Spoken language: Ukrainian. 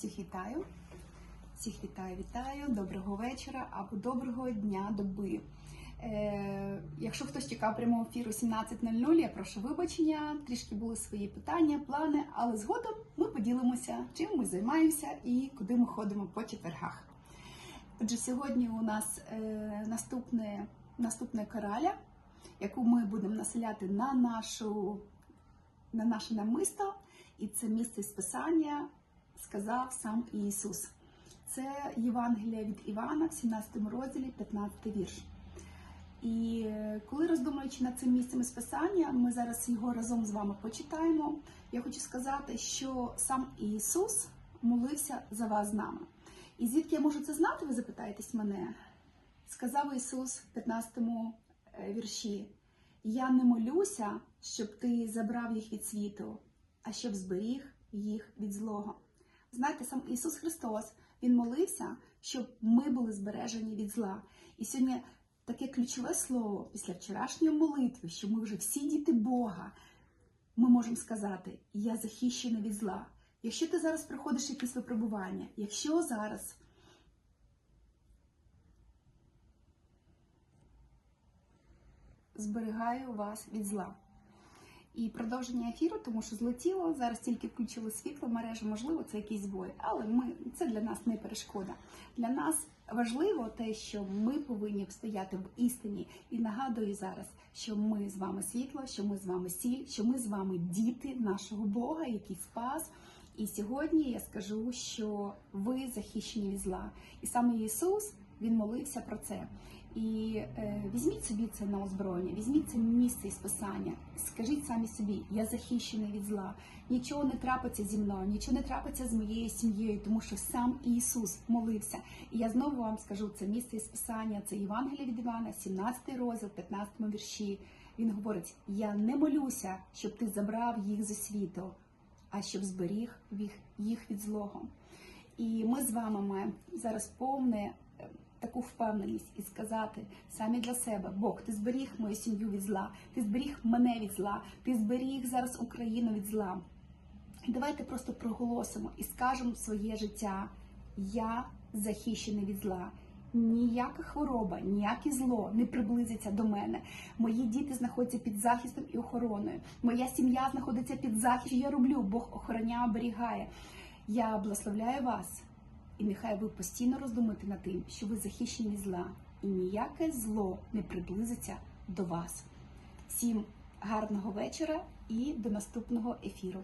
Всіх вітаю. Всіх вітаю, вітаю, доброго вечора або доброго дня доби. Е, якщо хтось чекав прямого ефіру 17.00, я прошу вибачення, трішки були свої питання, плани, але згодом ми поділимося, чим ми займаємося і куди ми ходимо по четвергах. Отже, сьогодні у нас е, наступне, наступне кораля, яку ми будемо населяти на нашу на наше намисто, і це місце списання сказав сам Ісус. Це Євангелія від Івана в 17 розділі, 15 вірш. І е, коли роздумуючи над цим місцем списання, ми зараз його разом з вами почитаємо. Я хочу сказати, що сам Ісус молився за вас з нами. І звідки я можу це знати, ви запитаєтесь мене? Сказав Ісус в 15 вірші: Я не молюся, щоб ти забрав їх від світу, а щоб зберіг їх від злого. Знаєте, сам Ісус Христос Він молився, щоб ми були збережені від зла. І сьогодні таке ключове слово після вчорашньої молитви, що ми вже всі діти Бога, ми можемо сказати: Я захищений від зла. Якщо ти зараз проходиш якісь випробування, якщо зараз зберігаю вас від зла. І продовження ефіру, тому що злетіло, зараз тільки включили світло, мережу, можливо, це якийсь збой, але ми це для нас не перешкода. Для нас важливо те, що ми повинні стояти в істині. І нагадую зараз, що ми з вами світло, що ми з вами сіль, що ми з вами діти нашого Бога, який спас. І сьогодні я скажу, що ви захищені від зла. І саме Ісус Він молився про це. І е, візьміть собі це на озброєння, візьміть це місце із писання, скажіть самі собі, я захищений від зла, нічого не трапиться зі мною, нічого не трапиться з моєю сім'єю, тому що сам Ісус молився. І я знову вам скажу це місце із писання, це Євангелія від Івана, 17 розділ, 15 вірші. Він говорить: Я не молюся, щоб ти забрав їх зі світу, а щоб зберіг їх від злого. І ми з вами маємо зараз повне таку впевненість і сказати самі для себе: Бог, ти зберіг мою сім'ю від зла, ти зберіг мене від зла, ти зберіг зараз Україну від зла. Давайте просто проголосимо і скажемо своє життя: Я захищений від зла. Ніяка хвороба, ніяке зло не приблизиться до мене. Мої діти знаходяться під захистом і охороною. Моя сім'я знаходиться під захистом. Я роблю, Бог охороняє, оберігає. Я благословляю вас. І нехай ви постійно роздумуєте над тим, що ви захищені зла, і ніяке зло не приблизиться до вас. Всім гарного вечора і до наступного ефіру.